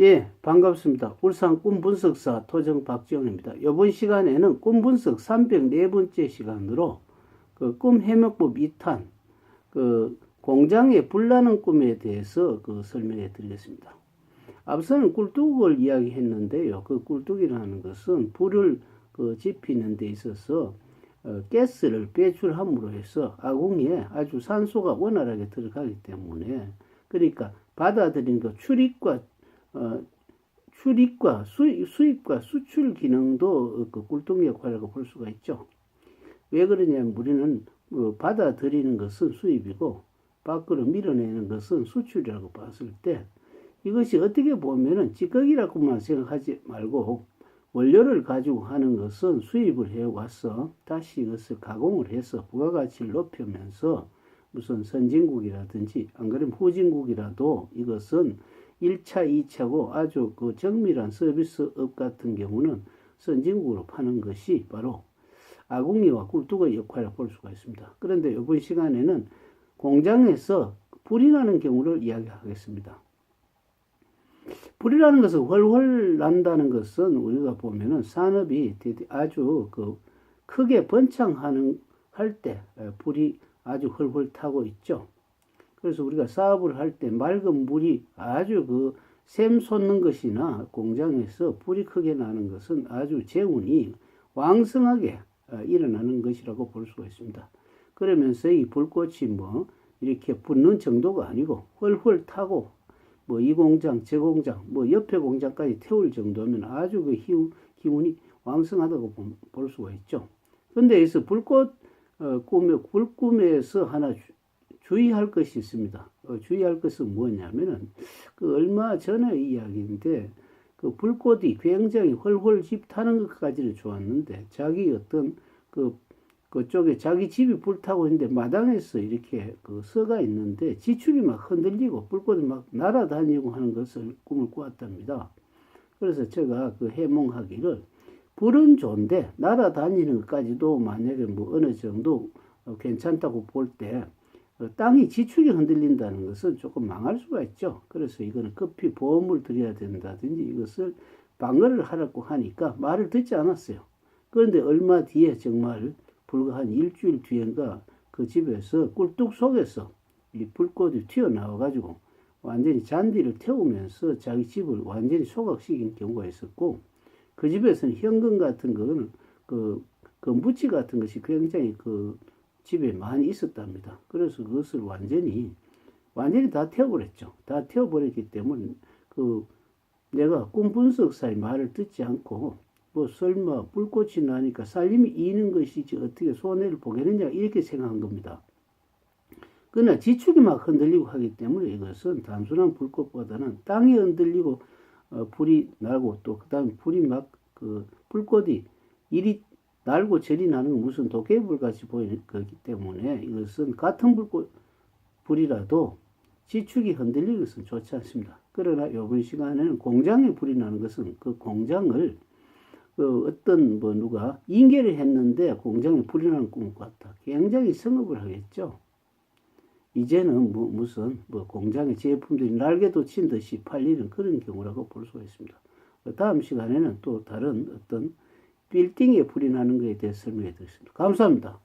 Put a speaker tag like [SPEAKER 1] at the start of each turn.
[SPEAKER 1] 예, 반갑습니다. 울산 꿈분석사 토정 박지원입니다. 이번 시간에는 꿈분석 304번째 시간으로 그 꿈 해명법 2탄, 그 공장에 불나는 꿈에 대해서 그 설명해 드리겠습니다. 앞서는 꿀뚝을 이야기했는데요. 그 꿀뚝이라는 것은 불을 그 지피는 데 있어서 어, 가스를 배출함으로 해서 아궁이에 아주 산소가 원활하게 들어가기 때문에 그러니까 받아들이는 그 출입과 어, 출입과 수입, 수입과 수출 기능도 그 꿀통 역할이라고 볼 수가 있죠. 왜 그러냐면 우리는 그 받아들이는 것은 수입이고 밖으로 밀어내는 것은 수출이라고 봤을 때 이것이 어떻게 보면은 찌꺼기라고만 생각하지 말고 원료를 가지고 하는 것은 수입을 해와서 다시 이것을 가공을 해서 부가가치를 높이면서 무슨 선진국이라든지 안 그러면 후진국이라도 이것은 1차, 2차고 아주 그 정밀한 서비스업 같은 경우는 선진국으로 파는 것이 바로 아궁이와 꿀뚜의 역할을 볼 수가 있습니다. 그런데 이번 시간에는 공장에서 불이 나는 경우를 이야기하겠습니다. 불이라는 것은 훨훨 난다는 것은 우리가 보면은 산업이 아주 그 크게 번창하는 할 때 불이 아주 훨훨 타고 있죠. 그래서 우리가 사업을 할 때 맑은 물이 아주 그 샘 솟는 것이나 공장에서 불이 크게 나는 것은 아주 재운이 왕성하게 어, 일어나는 것이라고 볼 수가 있습니다. 그러면서 이 불꽃이 뭐 이렇게 붙는 정도가 아니고 훨훨 타고 뭐 이 공장, 저 공장, 뭐 옆에 공장까지 태울 정도면 아주 그 기운, 기운이 왕성하다고 볼 수가 있죠. 근데 여기서 불꽃 어, 꿈에 불꿈에서 하나 주의할 것이 있습니다. 어, 주의할 것은 뭐냐면은 그 얼마 전의 이야기인데 그 불꽃이 굉장히 훨훨 집 타는 것까지는 좋았는데 자기 어떤 그 그쪽에 자기 집이 불타고 있는데 마당에서 이렇게 그 서가 있는데 지축이 막 흔들리고 불꽃이 막 날아다니고 하는 것을 꿈을 꾸었답니다. 그래서 제가 그 해몽하기를 불은 좋은데 날아다니는 것까지도 만약에 뭐 어느 정도 어, 괜찮다고 볼때 어, 땅이 지축이 흔들린다는 것은 조금 망할 수가 있죠. 그래서 이거는 급히 보험을 드려야 된다든지 이것을 방어를 하라고 하니까 말을 듣지 않았어요. 그런데 얼마 뒤에 정말 불과 한 일주일 뒤인가 그 집에서 꿀뚝 속에서 이 불꽃이 튀어나와가지고 완전히 잔디를 태우면서 자기 집을 완전히 소각시킨 경우가 있었고 그 집에서는 현금 같은 거는 그, 그 무치 같은 것이 굉장히 그 집에 많이 있었답니다. 그래서 그것을 완전히 완전히 다 태워버렸죠. 다 태워버렸기 때문에 그 내가 꿈 분석사의 말을 듣지 않고 뭐 설마 불꽃이 나니까 살림이 이는 것이지 어떻게 손해를 보겠느냐 이렇게 생각한 겁니다. 그러나 지축이 막 흔들리고 하기 때문에 이것은 단순한 불꽃보다는 땅이 흔들리고 어, 불이 나고 또 그다음에 불이 막 그 불꽃이 이리 날고 절이 나는 건 무슨 도깨비불 같이 보이는 거기 때문에 이것은 같은 불이라도 지축이 흔들리는 것은 좋지 않습니다. 그러나 이번 시간에는 공장에 불이 나는 것은 그 공장을 그 어떤 뭐 누가 인계를 했는데 공장에 불이 나는 꿈을 꿨다. 굉장히 성업을 하겠죠. 이제는 뭐 무슨 뭐 공장의 제품들이 날개도 친 듯이 팔리는 그런 경우라고 볼 수가 있습니다. 다음 시간에는 또 다른 어떤 빌딩에 불이 나는 것에 대해서 설명해 드리겠습니다. 감사합니다.